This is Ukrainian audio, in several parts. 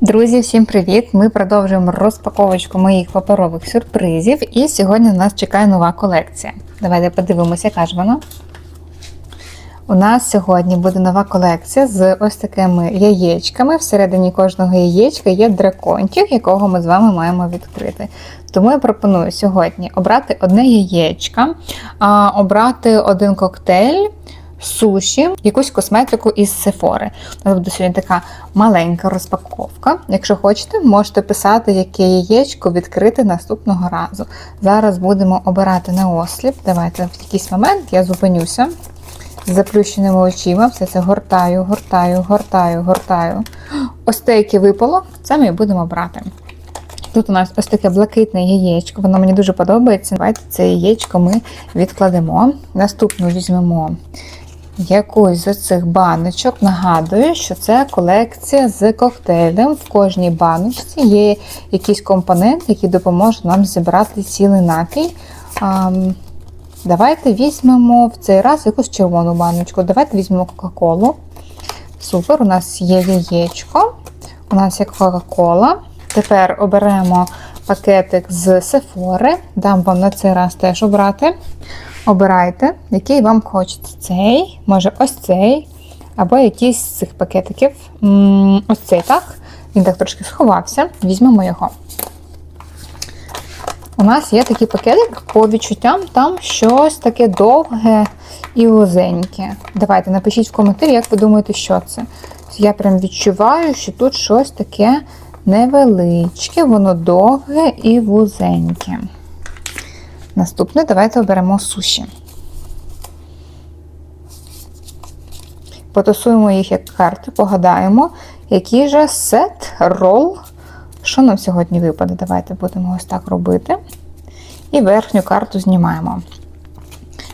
Друзі, всім привіт! Ми продовжуємо розпаковочку моїх паперових сюрпризів. І сьогодні нас чекає нова колекція. Давайте подивимося, яка ж вона. У нас сьогодні буде нова колекція з ось такими яєчками. Всередині кожного яєчка є дракончик, якого ми з вами маємо відкрити. Тому я пропоную сьогодні обрати одне яєчко, обрати один коктейль. Суші, якусь косметику із Сефори. У нас буде сьогодні така маленька розпаковка. Якщо хочете, можете писати, яке яєчко відкрити наступного разу. Зараз будемо обирати на осліп. Давайте в якийсь момент я зупинюся з заплющеними очима. Все це гортаю, гортаю, гортаю, гортаю. Ось те, яке випало, це ми будемо брати. Тут у нас ось таке блакитне яєчко, воно мені дуже подобається. Давайте це яєчко ми відкладемо. Наступну візьмемо якусь з цих баночок. Нагадую, що це колекція з коктейлем. В кожній баночці є якийсь компонент, який допоможе нам зібрати цілий напій. Давайте візьмемо в цей раз якусь червону баночку. Давайте візьмемо Кока-Колу. Супер, у нас є яєчко, у нас є Кока-Кола. Тепер оберемо пакетик з Сефори. Дам вам на цей раз теж обрати. Обирайте, який вам хочеться. Цей, може ось цей, або якийсь з цих пакетиків. Ось цей так. Він так трошки сховався. Візьмемо його. У нас є такий пакетик, по відчуттям там щось таке довге і вузеньке. Давайте напишіть в коментарі, як ви думаєте, що це. Я прям відчуваю, що тут щось таке невеличке, воно довге і вузеньке. Наступне давайте оберемо суші. Потасуємо їх як карти, погадаємо, який же сет, рол. Що нам сьогодні випаде? Давайте будемо ось так робити. І верхню карту знімаємо.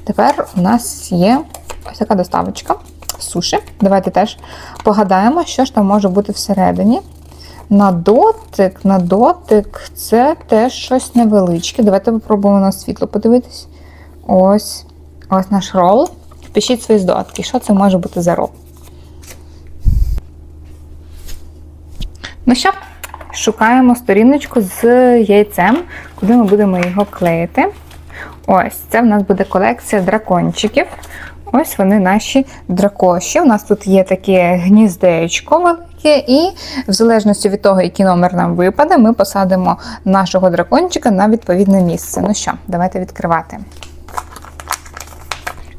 Тепер у нас є ось така доставочка суші. Давайте теж погадаємо, що ж там може бути всередині. На дотик, на дотик це теж щось невеличке. Давайте попробуємо на світло подивитись. Ось ось наш рол. Пишіть свої здогадки, що це може бути за рол. Ну що, шукаємо сторіночку з яйцем, куди ми будемо його клеїти. Ось, це в нас буде колекція дракончиків. Ось вони наші дракоші. У нас тут є таке гніздечко велике, і в залежності від того, який номер нам випаде, ми посадимо нашого дракончика на відповідне місце. Ну що, давайте відкривати.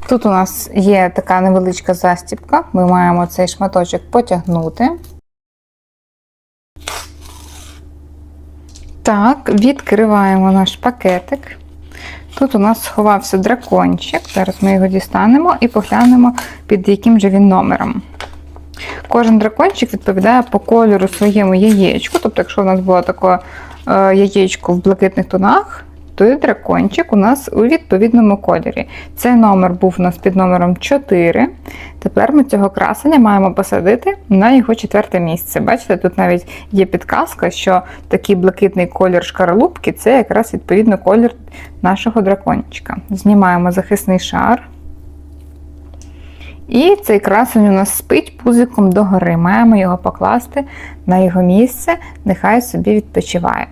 Тут у нас є така невеличка застібка. Ми маємо цей шматочок потягнути. Так, відкриваємо наш пакетик. Тут у нас сховався дракончик. Зараз ми його дістанемо і поглянемо, під яким же він номером. Кожен дракончик відповідає по кольору своєму яєчку. Тобто, якщо у нас було таке е, яєчко в блакитних тонах, то дракончик у нас у відповідному кольорі. Цей номер був у нас під номером 4. Тепер ми цього красення маємо посадити на його четверте місце. Бачите, тут навіть є підказка, що такий блакитний колір шкаралупки це якраз відповідно колір нашого дракончика. Знімаємо захисний шар. І цей красень у нас спить пузиком догори. Маємо його покласти на його місце, нехай собі відпочиває.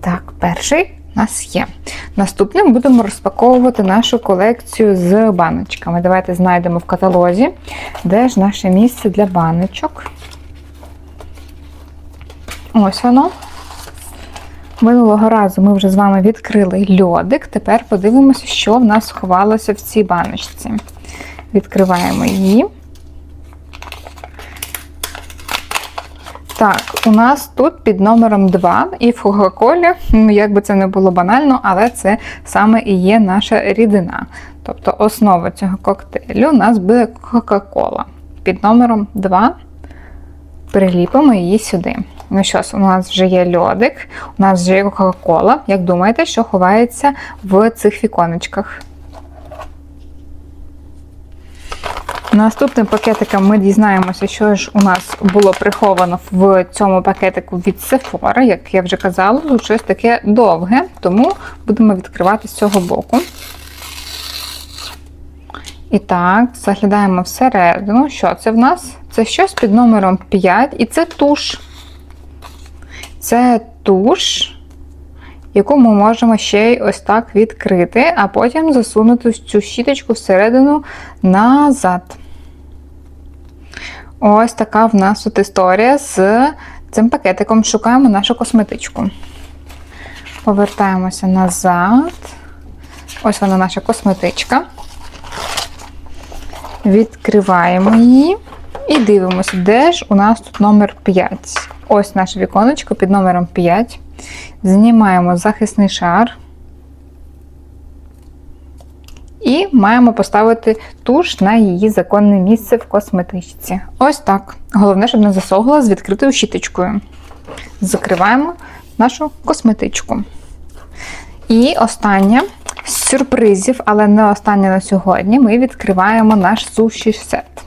Так, перший у нас є. Наступним будемо розпаковувати нашу колекцію з баночками. Давайте знайдемо в каталозі, де ж наше місце для баночок. Ось воно. Минулого разу ми вже з вами відкрили льодик. Тепер подивимося, що в нас сховалося в цій баночці. Відкриваємо її. Так, у нас тут під номером 2 і в Кока-Колі, ну як би це не було банально, але це саме і є наша рідина. Тобто основа цього коктейлю у нас буде Кока-Кола. Під номером 2 приліпимо її сюди. Ну що у нас вже є льодик, у нас вже є Кока-Кола. Як думаєте, що ховається в цих віконечках? Наступним пакетиком ми дізнаємося, що ж у нас було приховано в цьому пакетику від Sephora. Як я вже казала, щось таке довге, тому будемо відкривати з цього боку. І так, заглядаємо всередину. Що це в нас? Це щось під номером 5, і це туш. Це туш, яку ми можемо ще й ось так відкрити, а потім засунути цю щіточку всередину назад. Ось така в нас тут історія з цим пакетиком. Шукаємо нашу косметичку. Повертаємося назад. Ось вона наша косметичка. Відкриваємо її і дивимося, де ж у нас тут номер 5. Ось наше віконечко під номером 5. Знімаємо захисний шар. І маємо поставити туш на її законне місце в косметичці. Ось так. Головне, щоб не засохла з відкритою щіточкою. Закриваємо нашу косметичку. І останнє з сюрпризів, але не останнє на сьогодні, ми відкриваємо наш суші сет.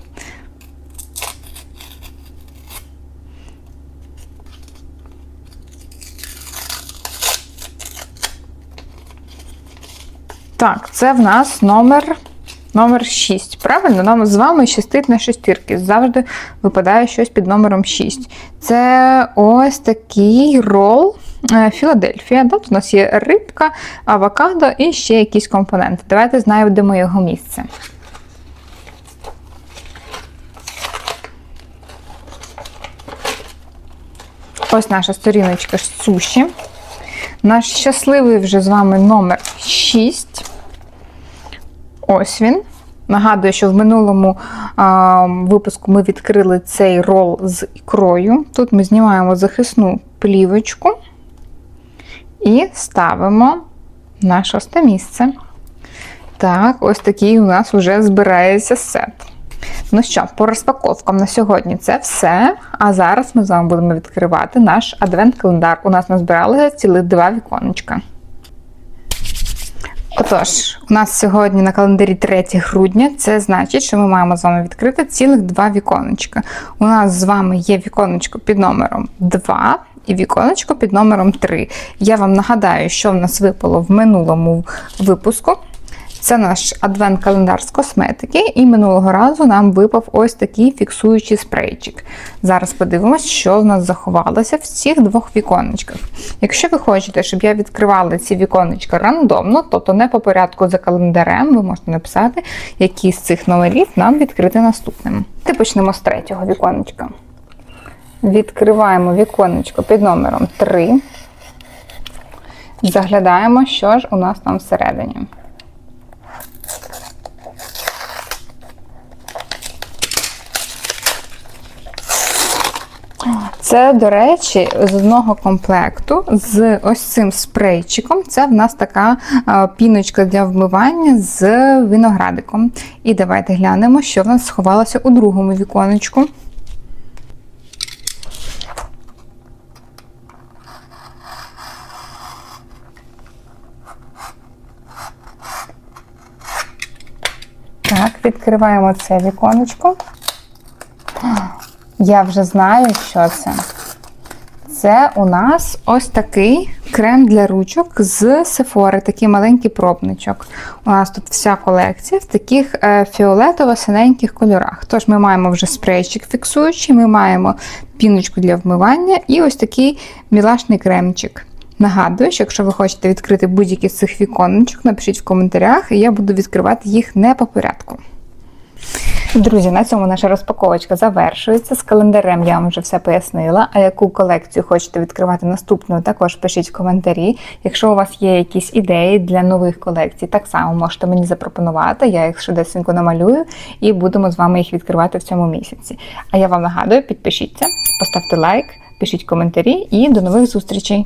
Так, це в нас номер номер 6. Правильно, нам з вами щастить на шестірки. Завжди випадає щось під номером 6. Це ось такий рол е, Філадельфія. Тут у нас є рибка, авокадо і ще якісь компоненти. Давайте знайдемо його місце. Ось наша сторіночка з суші. Наш щасливий вже з вами номер 6. Ось він. Нагадую, що в минулому а, випуску ми відкрили цей рол з ікрою. Тут ми знімаємо захисну плівочку і ставимо на шосте місце. Так, ось такий у нас вже збирається сет. Ну що, по розпаковкам на сьогодні це все. А зараз ми з вами будемо відкривати наш адвент-календар. У нас назбиралося цілих два віконечка. Отож, у нас сьогодні на календарі 3 грудня. Це значить, що ми маємо з вами відкрити цілих два віконечка. У нас з вами є віконечко під номером 2 і віконечко під номером 3. Я вам нагадаю, що в нас випало в минулому випуску. Це наш адвент-календар з косметики, і минулого разу нам випав ось такий фіксуючий спрейчик. Зараз подивимось, що в нас заховалося в цих двох віконечках. Якщо ви хочете, щоб я відкривала ці віконечка рандомно, тобто не по порядку за календарем, ви можете написати, які з цих номерів нам відкрити наступним. Ти почнемо з третього віконечка. Відкриваємо віконечко під номером 3. Заглядаємо, що ж у нас там всередині. Це, до речі, з одного комплекту з ось цим спрейчиком. Це в нас така піночка для вмивання з виноградиком. І давайте глянемо, що в нас сховалося у другому віконечку. Так, відкриваємо це віконечко. Я вже знаю, що це. Це у нас ось такий крем для ручок з Sephora, такий маленький пробничок. У нас тут вся колекція в таких е, фіолетово-синеньких кольорах. Тож ми маємо вже спрейчик фіксуючий, ми маємо піночку для вмивання і ось такий мілашний кремчик. Нагадую, що якщо ви хочете відкрити будь-які з цих віконечок, напишіть в коментарях, і я буду відкривати їх не по порядку. Друзі, на цьому наша розпаковочка завершується. З календарем я вам вже все пояснила. А яку колекцію хочете відкривати наступну, також пишіть в коментарі. Якщо у вас є якісь ідеї для нових колекцій, так само можете мені запропонувати. Я їх швидесенько намалюю і будемо з вами їх відкривати в цьому місяці. А я вам нагадую, підпишіться, поставте лайк, пишіть коментарі і до нових зустрічей!